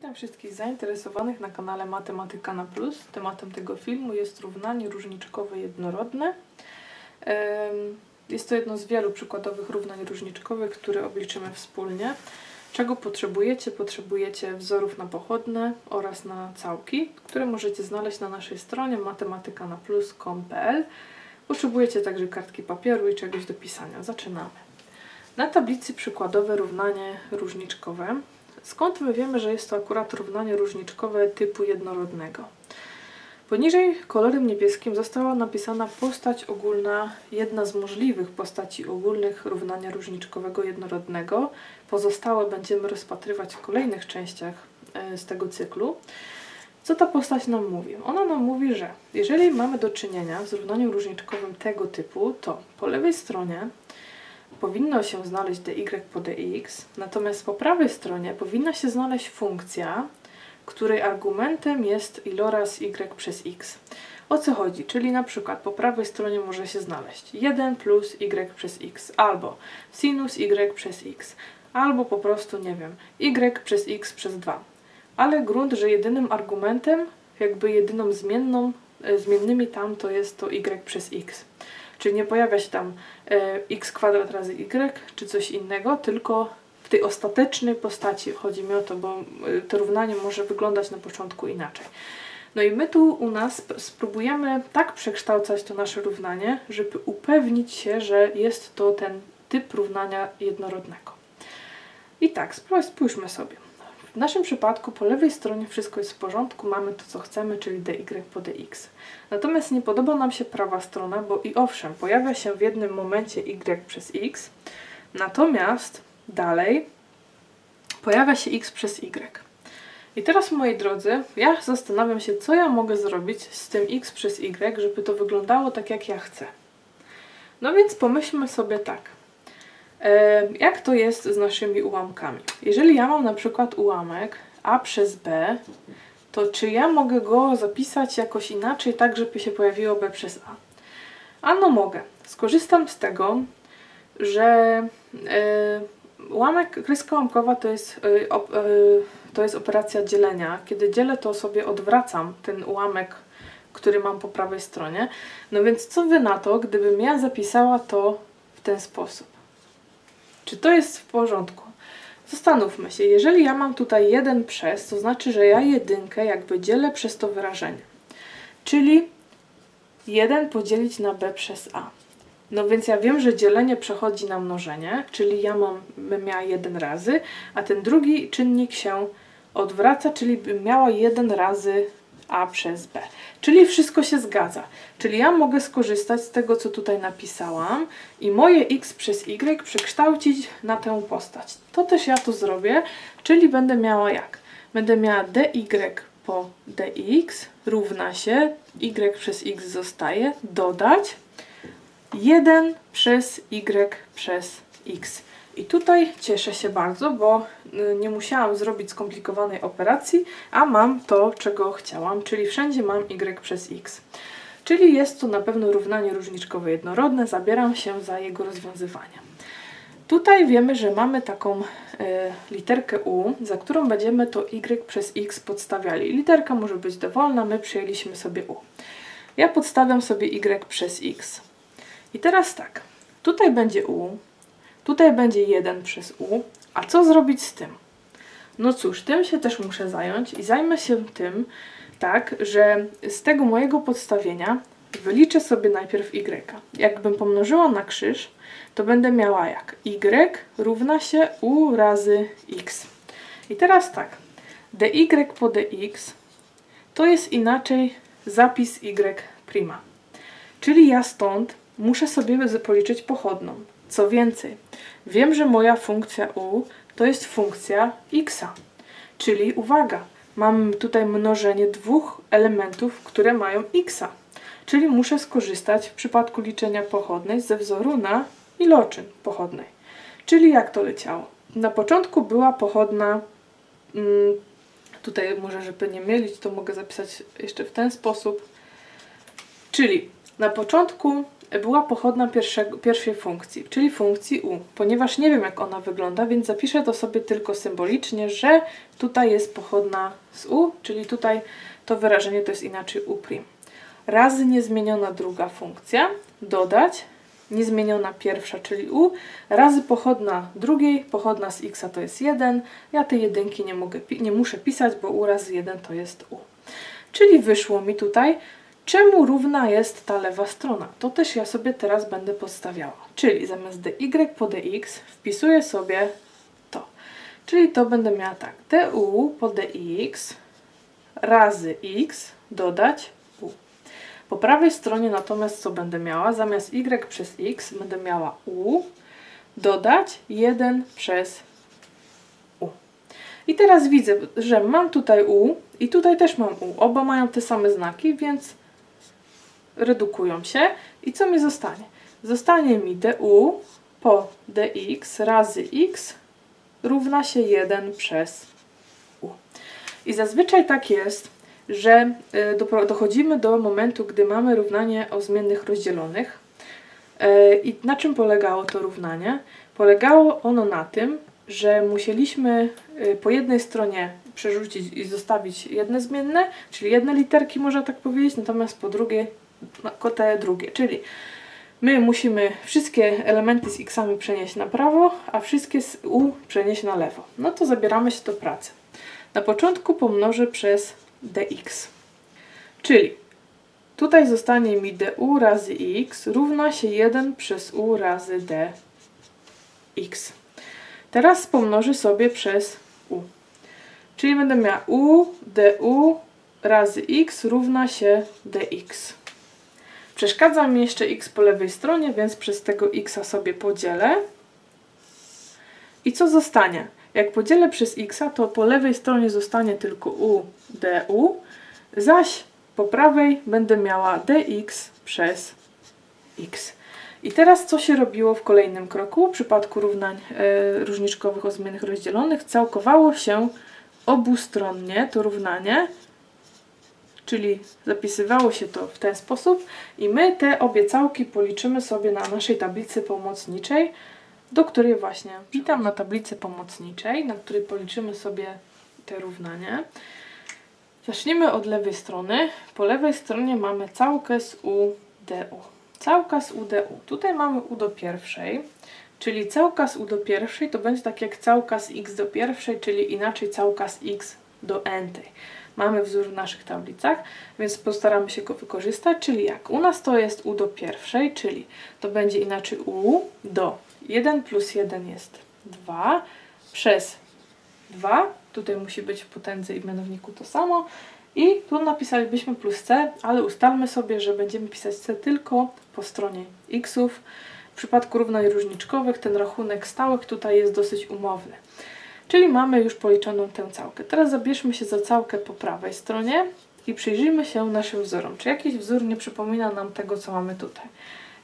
Witam wszystkich zainteresowanych na kanale Matematyka na Plus. Tematem tego filmu jest równanie różniczkowe jednorodne. Jest to jedno z wielu przykładowych równań różniczkowych, które obliczymy wspólnie. Czego potrzebujecie? Potrzebujecie wzorów na pochodne oraz na całki, które możecie znaleźć na naszej stronie matematykanaplus.com.pl. Potrzebujecie także kartki papieru i czegoś do pisania. Zaczynamy. Na tablicy przykładowe równanie różniczkowe. Skąd my wiemy, że jest to akurat równanie różniczkowe typu jednorodnego? Poniżej kolorem niebieskim została napisana postać ogólna, jedna z możliwych postaci ogólnych równania różniczkowego jednorodnego. Pozostałe będziemy rozpatrywać w kolejnych częściach e, z tego cyklu. Co ta postać nam mówi? Ona nam mówi, że jeżeli mamy do czynienia z równaniem różniczkowym tego typu, to po lewej stronie powinno się znaleźć dy po dx, natomiast po prawej stronie powinna się znaleźć funkcja, której argumentem jest iloraz y przez x. O co chodzi? Czyli na przykład po prawej stronie może się znaleźć 1 plus y przez x, albo sinus y przez x, albo po prostu, nie wiem, y przez x przez 2. Ale grunt, że jedynym argumentem, jakby jedyną zmienną, e, zmiennymi tam to jest to y przez x. Czyli nie pojawia się tam e, x kwadrat razy y, czy coś innego, tylko w tej ostatecznej postaci chodzi mi o to, bo e, to równanie może wyglądać na początku inaczej. No i my tu u nas sp- spróbujemy tak przekształcać to nasze równanie, żeby upewnić się, że jest to ten typ równania jednorodnego. I tak, spójrzmy sobie. W naszym przypadku po lewej stronie wszystko jest w porządku, mamy to co chcemy, czyli dy po dx. Natomiast nie podoba nam się prawa strona, bo i owszem, pojawia się w jednym momencie y przez x, natomiast dalej pojawia się x przez y. I teraz, moi drodzy, ja zastanawiam się, co ja mogę zrobić z tym x przez y, żeby to wyglądało tak, jak ja chcę. No więc pomyślmy sobie tak. Jak to jest z naszymi ułamkami? Jeżeli ja mam na przykład ułamek a przez b, to czy ja mogę go zapisać jakoś inaczej, tak żeby się pojawiło b przez a? A no mogę. Skorzystam z tego, że e, ułamek, kreska ułamkowa to jest, e, op, e, to jest operacja dzielenia. Kiedy dzielę, to sobie odwracam ten ułamek, który mam po prawej stronie. No więc co wy na to, gdybym ja zapisała to w ten sposób? Czy to jest w porządku? Zastanówmy się, jeżeli ja mam tutaj 1 przez, to znaczy, że ja jedynkę jakby dzielę przez to wyrażenie. Czyli 1 podzielić na b przez a. No więc ja wiem, że dzielenie przechodzi na mnożenie, czyli ja mam, bym miała 1 razy, a ten drugi czynnik się odwraca, czyli bym miała 1 razy a przez b. Czyli wszystko się zgadza. Czyli ja mogę skorzystać z tego, co tutaj napisałam i moje x przez y przekształcić na tę postać. To też ja to zrobię, czyli będę miała jak? Będę miała dy po dx równa się y przez x zostaje, dodać 1 przez y przez x. I tutaj cieszę się bardzo, bo y, nie musiałam zrobić skomplikowanej operacji, a mam to, czego chciałam, czyli wszędzie mam y przez x. Czyli jest to na pewno równanie różniczkowe jednorodne, zabieram się za jego rozwiązywanie. Tutaj wiemy, że mamy taką y, literkę u, za którą będziemy to y przez x podstawiali. Literka może być dowolna, my przyjęliśmy sobie u. Ja podstawiam sobie y przez x. I teraz tak, tutaj będzie u, Tutaj będzie 1 przez u. A co zrobić z tym? No cóż, tym się też muszę zająć i zajmę się tym tak, że z tego mojego podstawienia wyliczę sobie najpierw y. Jakbym pomnożyła na krzyż, to będę miała jak y równa się u razy x. I teraz tak, dy po dx to jest inaczej zapis y'. Czyli ja stąd muszę sobie policzyć pochodną. Co więcej, wiem, że moja funkcja u to jest funkcja x. Czyli uwaga, mam tutaj mnożenie dwóch elementów, które mają x. Czyli muszę skorzystać w przypadku liczenia pochodnej ze wzoru na iloczyn pochodnej. Czyli jak to leciało? Na początku była pochodna, mm, tutaj może żeby nie mylić, to mogę zapisać jeszcze w ten sposób. Czyli na początku była pochodna pierwszej funkcji, czyli funkcji u. Ponieważ nie wiem jak ona wygląda, więc zapiszę to sobie tylko symbolicznie, że tutaj jest pochodna z u, czyli tutaj to wyrażenie to jest inaczej u'. Razy niezmieniona druga funkcja, dodać niezmieniona pierwsza, czyli u, razy pochodna drugiej, pochodna z x to jest 1. Ja tej jedynki nie, mogę, nie muszę pisać, bo u razy 1 to jest u. Czyli wyszło mi tutaj, czemu równa jest ta lewa strona. To też ja sobie teraz będę podstawiała. Czyli zamiast dy po dx wpisuję sobie to. Czyli to będę miała tak, du po dx razy x dodać u. Po prawej stronie natomiast co będę miała? Zamiast y przez x będę miała u dodać 1 przez u. I teraz widzę, że mam tutaj u i tutaj też mam u. Oba mają te same znaki, więc redukują się. I co mi zostanie? Zostanie mi du po dx razy x równa się 1 przez u. I zazwyczaj tak jest, że y, dochodzimy do momentu, gdy mamy równanie o zmiennych rozdzielonych. Y, I na czym polegało to równanie? Polegało ono na tym, że musieliśmy y, po jednej stronie przerzucić i zostawić jedne zmienne, czyli jedne literki, można tak powiedzieć, natomiast po drugiej te drugie, czyli my musimy wszystkie elementy z xami przenieść na prawo, a wszystkie z u przenieść na lewo. No to zabieramy się do pracy. Na początku pomnożę przez dx. Czyli tutaj zostanie mi du razy x równa się 1 przez u razy dx. Teraz pomnożę sobie przez u. Czyli będę miała u du razy x równa się dx. Przeszkadza mi jeszcze x po lewej stronie, więc przez tego x sobie podzielę. I co zostanie? Jak podzielę przez x, to po lewej stronie zostanie tylko u du, zaś po prawej będę miała dx przez x. I teraz co się robiło w kolejnym kroku? W przypadku równań e, różniczkowych o zmiennych rozdzielonych całkowało się obustronnie to równanie, czyli zapisywało się to w ten sposób i my te obie całki policzymy sobie na naszej tablicy pomocniczej, do której właśnie witam na tablicy pomocniczej, na której policzymy sobie te równanie. Zacznijmy od lewej strony. Po lewej stronie mamy całkę z u du. Całka z u du. Tutaj mamy u do pierwszej, czyli całka z u do pierwszej to będzie tak jak całka z x do pierwszej, czyli inaczej całka z x do n-tej. Mamy wzór w naszych tablicach, więc postaramy się go wykorzystać, czyli jak? U nas to jest u do pierwszej, czyli to będzie inaczej u do 1 plus 1 jest 2 przez 2. Tutaj musi być w potędze i mianowniku to samo. I tu napisalibyśmy plus c, ale ustalmy sobie, że będziemy pisać c tylko po stronie xów. W przypadku równań różniczkowych ten rachunek stałych tutaj jest dosyć umowny. Czyli mamy już policzoną tę całkę. Teraz zabierzmy się za całkę po prawej stronie i przyjrzyjmy się naszym wzorom. Czy jakiś wzór nie przypomina nam tego, co mamy tutaj?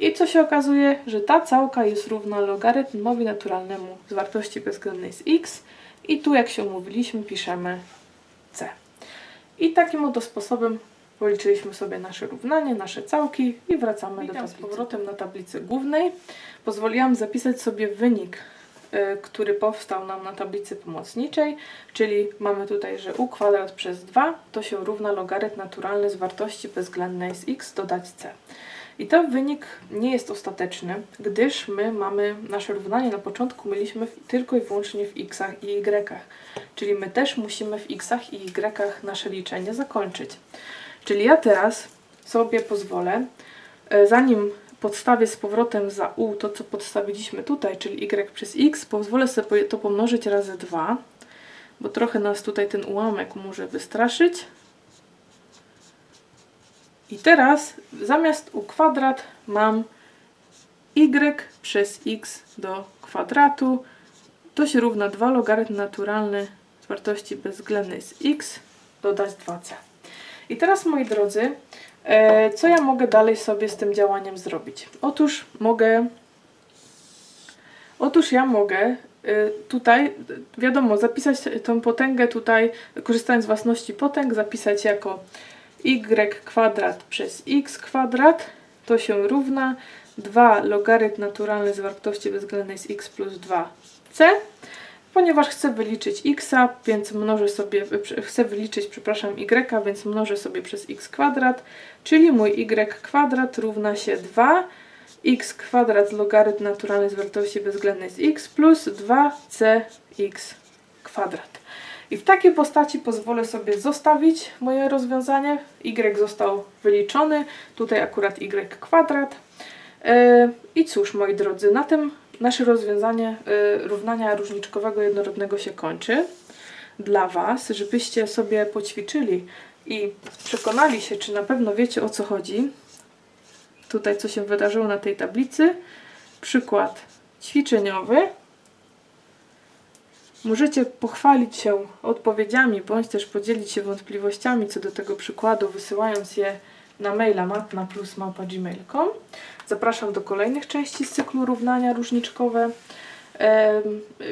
I co się okazuje, że ta całka jest równa logarytmowi naturalnemu z wartości bezwzględnej z x i tu, jak się umówiliśmy, piszemy c. I takim oto sposobem policzyliśmy sobie nasze równanie, nasze całki i wracamy do tablicy. z powrotem na tablicy głównej. Pozwoliłam zapisać sobie wynik który powstał nam na tablicy pomocniczej, czyli mamy tutaj, że u kwadrat przez 2 to się równa logarytm naturalny z wartości bezwzględnej z x dodać c. I ten wynik nie jest ostateczny, gdyż my mamy nasze równanie na początku mieliśmy tylko i wyłącznie w xach i y. Czyli my też musimy w xach i y nasze liczenie zakończyć. Czyli ja teraz sobie pozwolę, e, zanim podstawię z powrotem za u to, co podstawiliśmy tutaj, czyli y przez x, pozwolę sobie to pomnożyć razy 2, bo trochę nas tutaj ten ułamek może wystraszyć. I teraz zamiast u kwadrat mam y przez x do kwadratu. To się równa 2 logarytm naturalny wartości bezwzględnej z x dodać 2c. I teraz moi drodzy, co ja mogę dalej sobie z tym działaniem zrobić? Otóż mogę Otóż ja mogę e, tutaj, wiadomo, zapisać tą potęgę tutaj, korzystając z własności potęg, zapisać jako y kwadrat przez x kwadrat to się równa 2 logarytm naturalny z wartości bezwzględnej z x plus 2c. Ponieważ chcę wyliczyć x, więc mnożę sobie, chcę wyliczyć, przepraszam, y, więc mnożę sobie przez x kwadrat, czyli mój y kwadrat równa się 2 x kwadrat logarytm naturalny z wartości bezwzględnej z x plus 2cx kwadrat. I w takiej postaci pozwolę sobie zostawić moje rozwiązanie. y został wyliczony, tutaj akurat y kwadrat. E, I cóż, moi drodzy, na tym nasze rozwiązanie e, równania różniczkowego jednorodnego się kończy. Dla Was, żebyście sobie poćwiczyli i przekonali się, czy na pewno wiecie o co chodzi. Tutaj, co się wydarzyło na tej tablicy. Przykład ćwiczeniowy. Możecie pochwalić się odpowiedziami, bądź też podzielić się wątpliwościami co do tego przykładu, wysyłając je na maila matna+małpa.gmail.com. Zapraszam do kolejnych części z cyklu równania różniczkowe.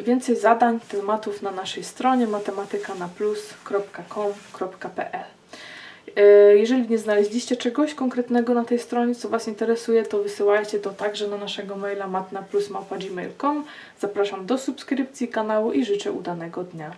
Więcej zadań, tematów na naszej stronie matematykanaplus.com.pl E, Jeżeli nie znaleźliście czegoś konkretnego na tej stronie, co Was interesuje, to wysyłajcie to także na naszego maila matnaplusmałpa.gmail.com. Zapraszam do subskrypcji kanału i życzę udanego dnia.